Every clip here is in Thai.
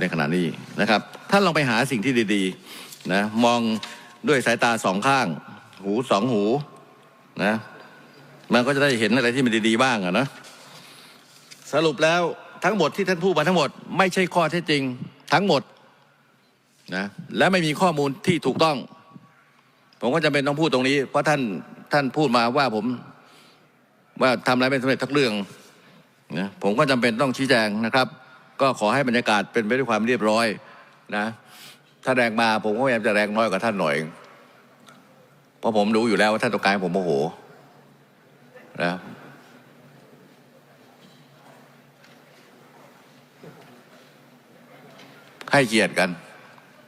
ในขณะนี้นะครับ ท่านลองไปหาสิ่งที่ดีๆนะมองด้วยสายตาสองข้าง หูสองหูนะมันก็จะได้เห็นอะไรที่มันดีๆบ้างอะนะสรุปแล้วทั้งหมดที่ท่านพูดมาทั้งหมด ไม่ใช่ข้อเท็จจริงทั้งหมดนะและไม่มีข้อมูลที่ถูกต้อง ผมก็จำเป็นต้องพูดตรงนี้ เพราะท่านท่านพูดมาว่าผมว่าทำอะไรไม่สำเร็จทักเรื่องนะผมก็จำเป็นต้องชี้แจงนะครับ ก็ขอให้บรรยากาศเป็นไปด้วยความเรียบร้อยนะถ้าแรงมาผมก็พยายามจะแรงน้อยกว่าท่านหน่อย เพราะผมรู้อยู่แล้วว่าท่านต้องการผมโมโหนะให้เกียรติกัน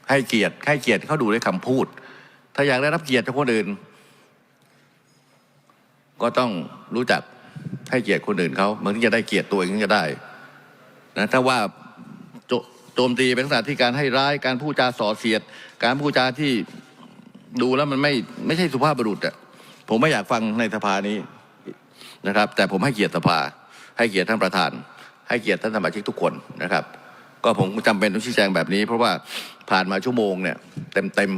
ให้เกียรติให้เกียรติเขาดูด้วยคำพูด ถ้าอยากได้รับเกียรติจากคนอื่น ก็ต้องรู้จักให้เกียรติคนอื่นเขาเหมันถึงจะได้เกียรติตัวเองถึงจะได้ นะถ้าว่าโจมตีเป็นลักษณะที่การให้ร้ายการพูดจาส่อเสียด การพูดจาที่ดูแล้วมันไม่ไม่ใช่สุภาพบุรุษอะผมไม่อยากฟังในสภานี้นะครับ แต่ผมให้เกียรติสภา ให้เกียรติท่านประธาน ให้เกียรติท่านสมาชิกทุกคนนะครับ ก็ผมจำเป็นต้องชี้แจงแบบนี้ เพราะว่าผ่านมาชั่วโมงเนี่ย เต็มเต็ม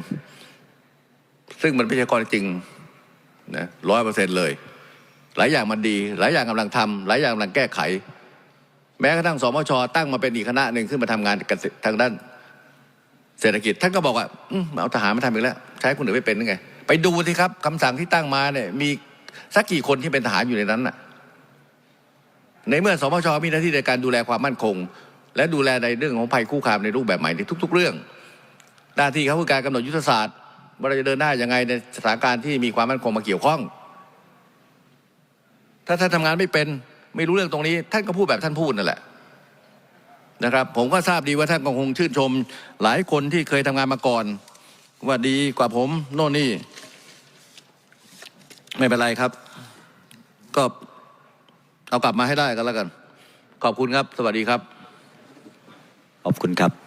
ๆซึ่งมันไม่ใช่ข้อเท็จจริงนะร้อยเปอร์เซ็นต์เลย หลายอย่างมันดี หลายอย่างกำลังทำหลายอย่างกำลังแก้ไข แม้กระทั่งสมชตั้งมาเป็นอีกคณะหนึ่งขึ้นมาทำงานกับทางด้านเศรษฐกิจท่านก็บอกว่าอืมเอาทหารมาทำอีกแล้ว ใช้คนอื่นไม่เป็นยังไง ไปดูสิครับคำสั่งที่ตั้งมาเนี่ยมีสักกี่คนที่เป็นทหารอยู่ในนั้นน่ะ ในเมื่อสมชมีหน้าที่ในการดูแลความมั่นคง และดูแลในเรื่องของภัยคุกคามในรูปแบบใหม่ในทุก ๆ เรื่อง หน้าที่เขาคือการกำหนดยุทธศาสตร์ว่าเราจะเดินหน้ายังไงในสถานการณ์ที่มีความมั่นคงมาเกี่ยวข้อง ถ้าท่านทำงานไม่เป็น ไม่รู้เรื่องตรงนี้ ท่านก็พูดแบบท่านพูดนั่นแหละนะครับ ผมก็ทราบดีว่าท่านก็คงชื่นชม หลายคนที่เคยทำงานมาก่อน ว่าดีกว่าผมโน่นนี่ ไม่เป็นไรครับ ก็เอากลับมาให้ได้กันแล้วกัน ขอบคุณครับ สวัสดีครับ ขอบคุณครับ